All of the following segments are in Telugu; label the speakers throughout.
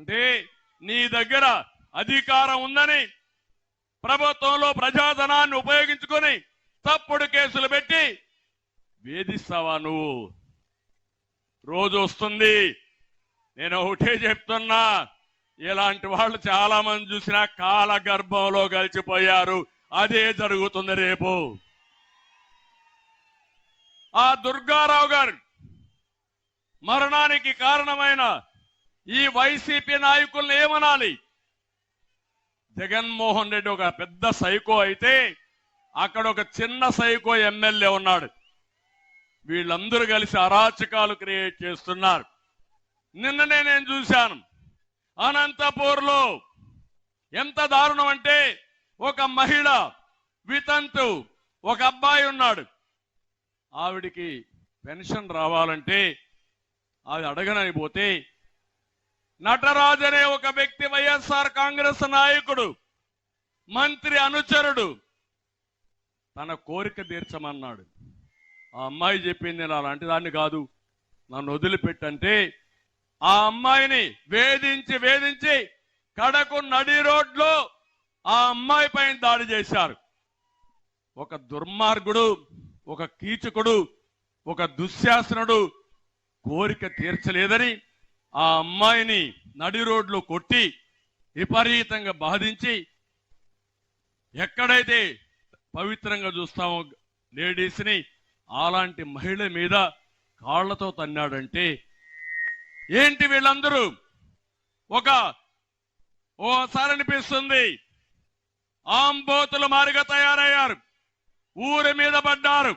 Speaker 1: అంటే నీ దగ్గర అధికారం ఉందని ప్రభుత్వంలో ప్రజాధనాన్ని ఉపయోగించుకొని తప్పుడు కేసులు పెట్టి వేధిస్తావా నువ్వు? రోజు వస్తుంది. నేను ఒకటే చెప్తున్నా. ఇలాంటి వాళ్ళు చాలా మంది చూసినా కాల గర్భంలో కలిసిపోయారు అదే జరుగుతుంది రేపు. ఆ దుర్గారావు గారు మరణానికి కారణమైన ఈ వైసీపీ నాయకుల్ని ఏమనాలి? జగన్మోహన్ రెడ్డి ఒక పెద్ద సైకో అయితే అక్కడ ఒక చిన్న సైకో ఎమ్మెల్యే ఉన్నాడు. వీళ్ళందరూ కలిసి అరాచకాలు క్రియేట్ చేస్తున్నారు. నిన్ననే నేను చూశాను. అనంతపూర్లో ఎంత దారుణం అంటే ఒక మహిళ వితంతు ఒక అబ్బాయి ఉన్నాడు. ఆవిడికి పెన్షన్ రావాలంటే అది అడగనని పోతే నటరాజ్ అనే ఒక వ్యక్తి వైఎస్ఆర్ కాంగ్రెస్ నాయకుడు మంత్రి అనుచరుడు. తన కోరిక తీర్చమన్నాడు. ఆ అమ్మాయి చెప్పింది నేను అలాంటి దాన్ని కాదు. నన్ను వదిలిపెట్టంటే ఆ అమ్మాయిని వేధించి వేధించి కడకు నడి రోడ్లో ఆ అమ్మాయి పైన దాడి చేశారు. ఒక దుర్మార్గుడు ఒక కీచకుడు ఒక దుశ్శాసనుడు కోరిక తీర్చలేదని ఆ అమ్మాయిని నడి రోడ్లో కొట్టి విపరీతంగా బాధించి ఎక్కడైతే పవిత్రంగా చూస్తామో లేడీస్ని అలాంటి మహిళ మీద కాళ్ళతో తన్నాడంటే ఏంటి వీళ్ళందరూ? ఒక ఓసారి అనిపిస్తుంది. ఆంబోతులు మారిగా తయారయ్యారు. ఊరి మీద పడ్డారు.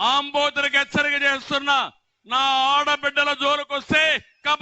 Speaker 1: ఆంబోతులకు హెచ్చరిక చేస్తున్న నా ఆడబిడ్డల జోలుకొస్తే کا